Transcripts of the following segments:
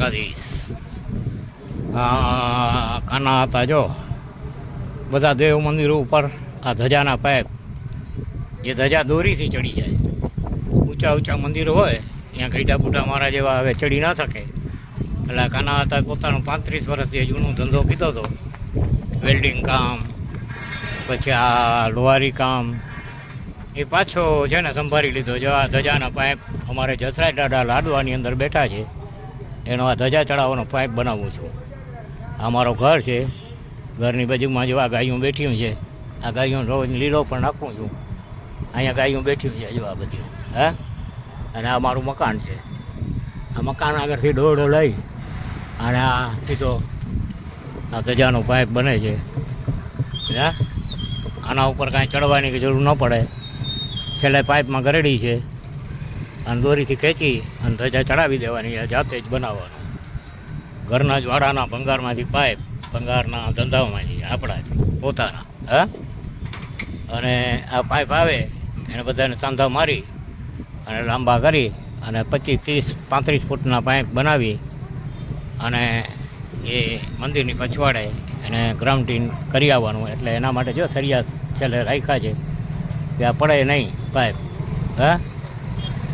દ્વારકાધીશ કાના હતા જો. બધા દેવ મંદિરો ઉપર આ ધજાના પાઇપ. જે ધજા દોરીથી ચડી જાય. ઊંચા ઊંચા મંદિરો હોય, ત્યાં ગઈડા બુઢા મારા જેવા હવે ચડી ના શકે. એટલે કાના હતા પોતાનું પાંત્રીસ વર્ષ જે જૂનો ધંધો કીધો હતો વેલ્ડિંગ કામ, પછી આ લોહારી કામ. એ પાછો છે ને સંભાળી લીધો જો આ ધજાના પાઇપ અમારે જસરાજ દાદા લાડવાની અંદર બેઠા છે. એનો આ ધજા ચડાવવાનો પાઇપ બનાવું છું. આ મારો ઘર છે. ઘરની બાજુમાં જો આ ગાયું બેઠી છે. આ ગાયું રોજ લીલો પણ નાખું છું. અહીંયા ગાયું બેઠી છે જો આ બધી. હા? અને આ મારું મકાન છે. આ મકાન આગળથી દોડો લઈ અને આ સીધો આ ધજાનો પાઇપ બને છે. હા? આના ઉપર કાંઈ ચડવાની જરૂર ન પડે. છેલ્લે પાઇપમાં ગરેડી છે. અને દોરીથી ખેંચી અને ધજા ચડાવી દેવાની જાતે જ બનાવવાનું. ઘરના જ વાડાના ભંગારમાંથી પાઇપ, ભંગારના ધંધાઓમાંથી આપણા જ પોતાના, હા? અને આ પાઇપ આવે, એને બધાને સાંધા મારી અને લાંબા કરી અને પચીસ ત્રીસ, પાંત્રીસ ફૂટના પાઇપ બનાવી અને એ મંદિરની પછવાડે એને ગ્રાઉન્ડિંગ કરી આવવાનું. એટલે એના માટે જો થરિયા છેલ્લે રાખ્યા છે કે આ પડે નહીં પાઇપ, હા?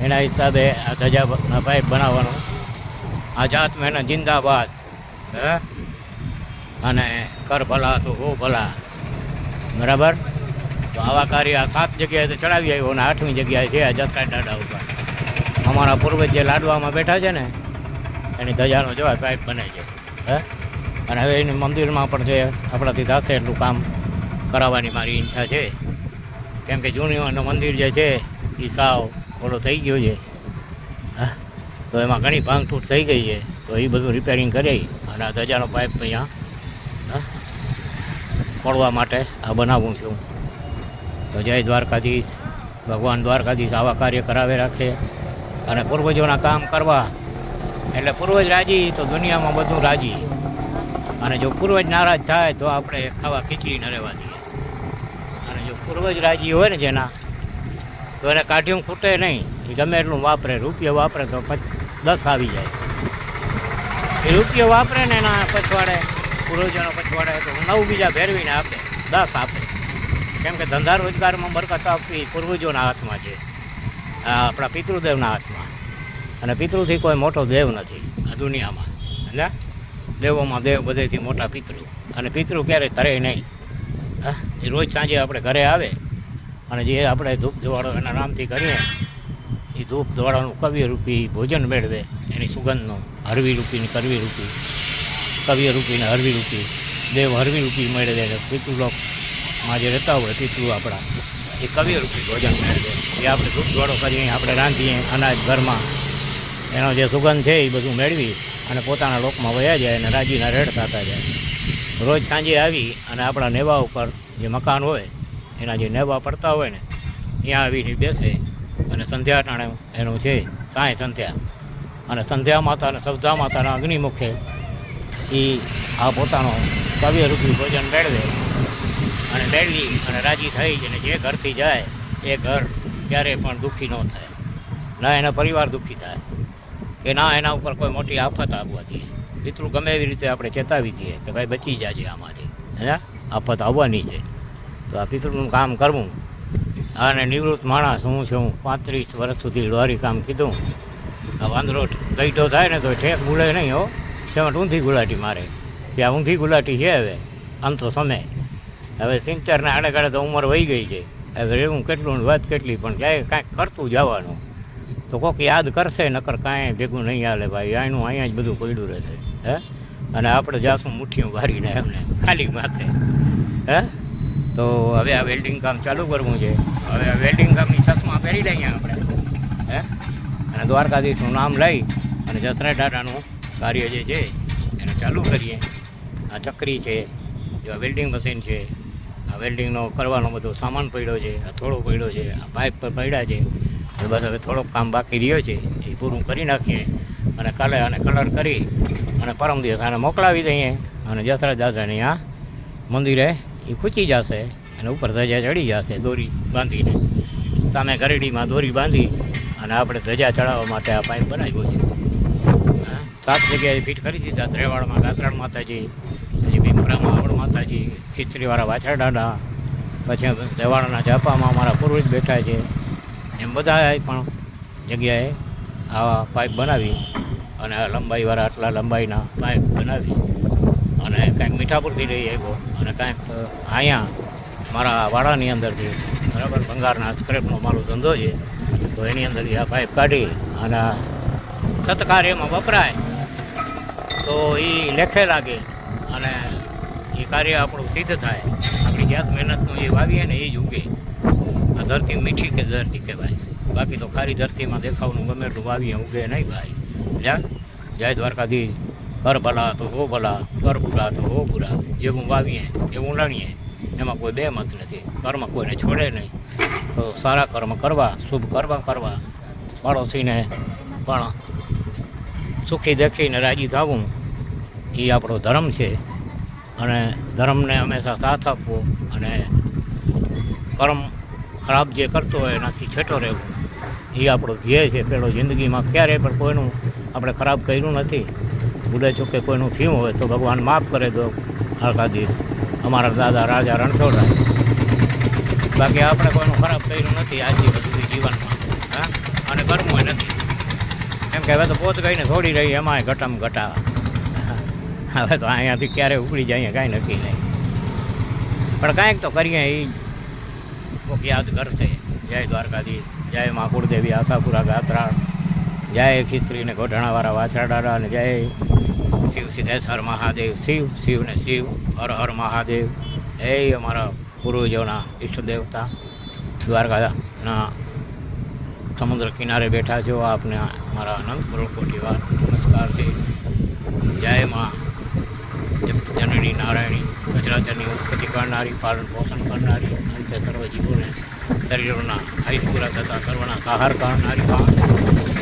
એના હિસાબે આ ધજા પાઇપ બનાવવાનો. આ જાત મહેનત જિંદાબાદ. હે? અને કર ભલા તો, હો ભલા. બરાબર? તો આવા કાર્ય આ સાત જગ્યાએ તો ચડાવી આવ્યો અને આઠમી જગ્યાએ છે આ જસરા દાદા ઉપર. અમારા પૂર્વજ જે લાડવામાં બેઠા છે ને, એની ધજાનો જોવા પાઇપ બને છે. હે? અને હવે એની મંદિરમાં પણ જે આપણાથી થશે એટલું કામ કરાવવાની મારી ઈચ્છા છે. કેમ કે જૂનીઓનું મંદિર જે છે એ સાવ ઓલો થઈ ગયો છે. હા? તો એમાં ઘણી ભાંગતૂટ થઈ ગઈ છે. તો એ બધું રિપેરિંગ કરી અને આ ધજાનો પાઇપ અહીંયા હા, પડવા માટે આ બનાવું છું. તો જય દ્વારકાધીશ ભગવાન દ્વારકાધીશ આવા કાર્ય કરાવે રાખે અને પૂર્વજોના કામ કરવા. એટલે પૂર્વજ રાજી તો દુનિયામાં બધું રાજી. અને જો પૂર્વજ નારાજ થાય તો આપણે ખાવા ખીચડી ન રહેવા દઈએ અને જો પૂર્વજ રાજી હોય ને જેના તો એને કાઢ્યું, ખૂટે નહીં. એ ગમે એટલું વાપરે, રૂપિયો વાપરે તો દસ આવી જાય. એ રૂપિયો વાપરે ને એના પછવાડે, પૂર્વજોનો પછવાડે તો નવ બીજા ભેરવીને આપે, દસ આપે. કેમ કે ધંધા રોજગારમાં બરકત આપવી પૂર્વજોના હાથમાં છે. આપણા પિતૃદેવના હાથમાં. અને પિતૃથી કોઈ મોટો દેવ નથી આ દુનિયામાં. એટલે દેવોમાં દેવ બધેથી મોટા પિતૃ. અને પિતૃ ક્યારેય તરે નહીં. હા, એ રોજ સાંજે આપણે ઘરે આવે અને જે આપણે ધૂપ ધોવાળો એના નામથી કરીએ, એ ધૂપ ધોવાળાનું કવિય રૂપી ભોજન મેળવે, એની સુગંધનો હરવી રૂપીની કરવી રૂપી કવિય રૂપીને હરવી રૂપી દેવ હરવી રૂપી મેળવે અને પિતૃલોકમાં જે રહેતા હોય પિતૃ આપણા, એ કવ્ય રૂપી ભોજન મેળવે. એ આપણે ધૂપ ધોવાળો કરીએ આપણે રાંધીએ, અનાજ ઘરમાં, એનો જે સુગંધ છે એ બધું મેળવી અને પોતાના લોકમાં વયા જાય અને રાજીના રેડ થતા જાય. રોજ સાંજે આવી અને આપણા નેવા ઉપર જે મકાન હોય એના જે નેવા પડતા હોય ને ત્યાં આવીને બેસે અને સંધ્યા ટાણે એનું છે સાંય સંધ્યા. અને સંધ્યા માતા અને માતાના અગ્નિમુખે એ આ પોતાનો કવ્યરૂપી ભોજન મેળવે અને મેળવી અને રાજી થઈ અને જે ઘરથી જાય, એ ઘર ક્યારે પણ દુઃખી ન થાય. ના એના પરિવાર દુઃખી થાય કે ના એના ઉપર કોઈ મોટી આફત આવવાથી પિતૃ ગમે એવી રીતે આપણે ચેતાવી દઈએ કે ભાઈ બચી જાજે આમાંથી. હે? આફત આવવાની છે. તો આ પિતૃનું કામ કરવું. અને નિવૃત્ત માણસ, હું છું, પાંત્રીસ વર્ષ સુધી લોહારી કામ કીધું. આ વાંદરો ગઈઢો થાય ને તો ઠેક ભૂલે નહીં, હો. તેમાં ઊંધી ગુલાટી મારે. ત્યાં ઊંધી ગુલાટી છે હવે. આમ તો સમય. હવે સિત્તેરને આડે ગાડે તો ઉંમર વહી ગઈ છે. હવે રહેવું કેટલું વાત કેટલી, પણ જાય કાંઈક કરતું જવાનું. તો કોક યાદ કરશે, નકર કાંઈ ભેગું નહીં હાલે ભાઈ. આનું અહીંયા જ બધું પડ્યું રહેશે. હે? અને આપણે જાશું મુઠ્ઠીઓ વારીને એમને ખાલી માથે. હે? તો હવે આ વેલ્ડિંગ કામ ચાલુ કરવું છે. હવે આ વેલ્ડિંગ કામની ચશ્મા પહેરી લઈએ આપણે. હે? અને દ્વારકાધીશનું નામ લઈ અને જસરા ટાટાનું કાર્ય જે છે, એને ચાલુ કરીએ. આ ચક્રી છે જેવા વેલ્ડિંગ મશીન છે, આ વેલ્ડિંગનો કરવાનો બધો સામાન પડ્યો છે, આ થોડો પડ્યો છે, આ પાઇપ પર પડ્યા છે એ બસ હવે થોડોક કામ બાકી રહ્યો છે, એ પૂરું કરી નાખીએ. અને કાલે અને કલર કરી અને પરમ દિવસ આને મોકલાવી દઈએ. અને જસરા દાદાની આ મંદિરે એ ખૂચી જશે અને ઉપર ધજા ચડી જશે દોરી બાંધીને. સામે ઘરેડીમાં દોરી બાંધી અને આપણે ધજા ચડાવવા માટે આ પાઇપ બનાવ્યો છે. સાત જગ્યાએ ફિટ કરી દીધા ત્રેવાડમાં ગાત્રાળ માતાજી, પછી ભીમપરામાં આવડ માતાજી ખીચરીવાળા વાછરડાના પછી દેવાડાના જાપામાં અમારા પૂર્વજ બેઠા છે. એમ બધા પણ જગ્યાએ આવા પાઇપ બનાવી અને આ લંબાઈવાળા આટલા લંબાઈના પાઇપ બનાવી. અને કાંઈક મીઠાપુરથી લઈ આવ્યો. અને કાંઈક અહીંયા, મારા વાડાની અંદરથી, બરાબર, ભંગારના સ્ક્રેપનો મારો ધંધો છે. તો એની અંદરથી આ પાઇપ કાઢી અને સત્કાર્યમાં વપરાય. તો એ લેખે લાગે અને એ કાર્ય આપણું સિદ્ધ થાય. આપણી જાત મહેનતનું જે વાવીએ ને એ જ ઉગે. આ ધરતી મીઠી કે ધરતી કહેવાય. બાકી તો ખારી ધરતીમાં દેખાવનું ગમે એટલું વાવીએ, ઉગે નહીં ભાઈ. જા, જય દ્વારકાધીશ. કર ભલા તો હો ભલા કર બુરા તો હો બુરા જેવું વાવીએ, એવું લણીએ એમાં કોઈ બે મત નથી. કર્મ કોઈને છોડે નહીં. તો સારા કર્મ કરવા, શુભ કર્મ કરવા. પાડોશીને પણ સુખી દેખીને રાજી થવું એ આપણો ધર્મ છે. અને ધર્મને હંમેશા સાથ આપવો અને કર્મ ખરાબ જે કરતો હોય એનાથી છેટો રહેવું. એ આપણો ધ્યેય છે. પેલો જિંદગીમાં ક્યારેય પણ કોઈનું આપણે ખરાબ કર્યું નથી. ભૂલે ચૂકે કોઈનું થયું હોય તો ભગવાન માફ કરે દો હરકાદી અમારા દાદા રાજા રણછોડરાય બાકી આપણે કોઈનું ખરાબ કર્યું નથી આજની બધું જીવનમાં. હા? અને કરવું નથી. એમ કે હવે તો પોત ગઈને થોડી રહી, એમાંય ઘટમ ઘટા હવે તો અહીંયાથી ક્યારે ઉપડી જાય કાંઈ નક્કી નહીં. પણ કાંઈક તો કરીએ એ કોક યાદ કરશે. જય દ્વારકાધીશ, જય મા કુળદેવી આશાપુરા ગાત્રા જય ખીત્રીને ગોઢાણાવાળા વાછરાડા અને જય શિવ સિદ્ધેશ્વર મહાદેવ, શિવ શિવને શિવ, હર હર મહાદેવ. એ અમારા પૂર્વજોના ઈષ્ટ દેવતા, દ્વારકાના સમુદ્ર કિનારે બેઠા છો આપને મારા અનંત કરોડ કોટી વાર નમસ્કાર છે. જય મા જનની નારાયણી ગજરાચરની ઉત્પત્તિ કરનારી, પાલન પોષણ કરનારી, અંતે સર્વ જીવોને શરીરોના આયુષ પૂરા થતા સર્વના સહાર કરનારી માં.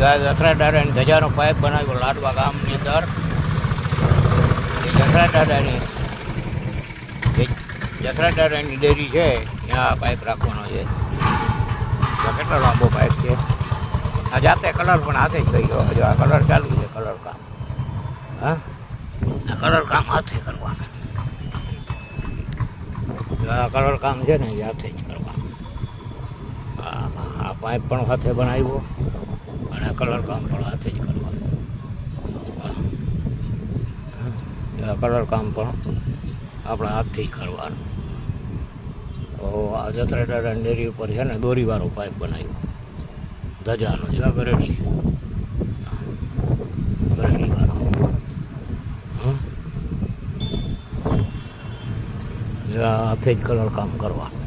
જય જત્રા ધજાનો પાઇપ બનાવ્યો લાડવા ગામની અંદર એ જત્રા દાદાની જે જત્રા ડેરી છે ત્યાં પાઇપ રાખવાનો છે કેટલો લાંબો પાઇપ છે આ જાતે કલર પણ હાથે જ થઈ ગયો હજુ આ કલર ચાલુ છે કલર કામ હા કલર કામ હાથે કરવાનું આ કલર કામ છે ને એ હાથે જ કરવાનું આ પાઇપ પણ હાથે બનાવ્યો અને કલર કામ પણ હાથે જ કરવાનું. આ કલર કામ પણ આપણા હાથથી જ કરવાનું. તો આ જત્રા ડેરી ઉપર છે ને દોરીવાળો પાઇપ બનાવ્યો. ધજાનો જો આ ગરેડી ગરેડીવાળો હં? જો આ હાથે જ કલર કામ કરવાનું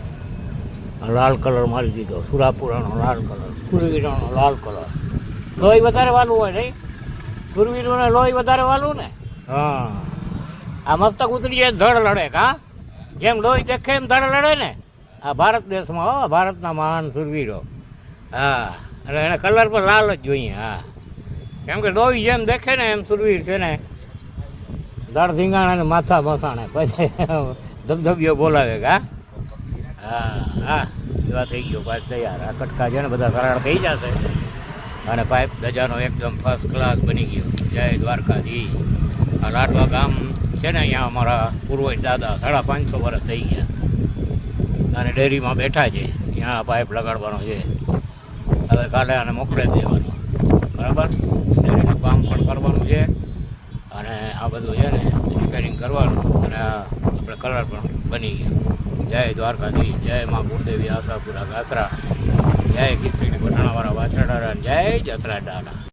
લાલ કલર મારી દીધો. સુરાપુરાનો લાલ કલર સુરવીરાનો લાલ કલર. લોહી વધારે વાલું હોય નહીં. સુરવીરોને લોહી વધારે વાલું ને? હા. આ મસ્તક ઉતરી જાય ધડ લડે કા? જેમ લોહી દેખે એમ ધડ લડે ને? આ ભારત દેશમાં હો ભારતના મહાન સુરવીરો હા એટલે એને કલર પણ લાલ જ જોઈએ હા. કેમ કે લોહી જેમ દેખે ને એમ સુરવીર છે ને ધડ ધીંગાણા માથા મસાણે પછી ધબધબીઓ બોલાવે કા? હા હા. એવા થઈ ગયો. પાછ તૈયાર. આ કટકા છે ને બધા સરળ થઈ જશે. અને પાઇપ ધજાનો એકદમ ફર્સ્ટ ક્લાસ બની ગયો. જય દ્વારકાધી આ લાડવા ગામ છે ને અહીંયા અમારા પૂર્વજ દાદા સાડા પાંચસો વર્ષ થઈ ગયા. અને ડેરીમાં બેઠા છે. ત્યાં પાઇપ લગાડવાનો છે. હવે કાલે આને મોકલે દેવાનો. બરાબર? ડેરીનું કામ પણ કરવાનું છે. અને આ બધું છે ને રિપેરિંગ કરવાનું. અને આ આપણે કલર પણ બની ગયા. જય દ્વારકાધી જય મા ગુરુદેવી આશાપુરા ગાત્રા, જય ખીચડીને ગોઠાણાવાળા વાછરડારા જય જત્રા ડાડા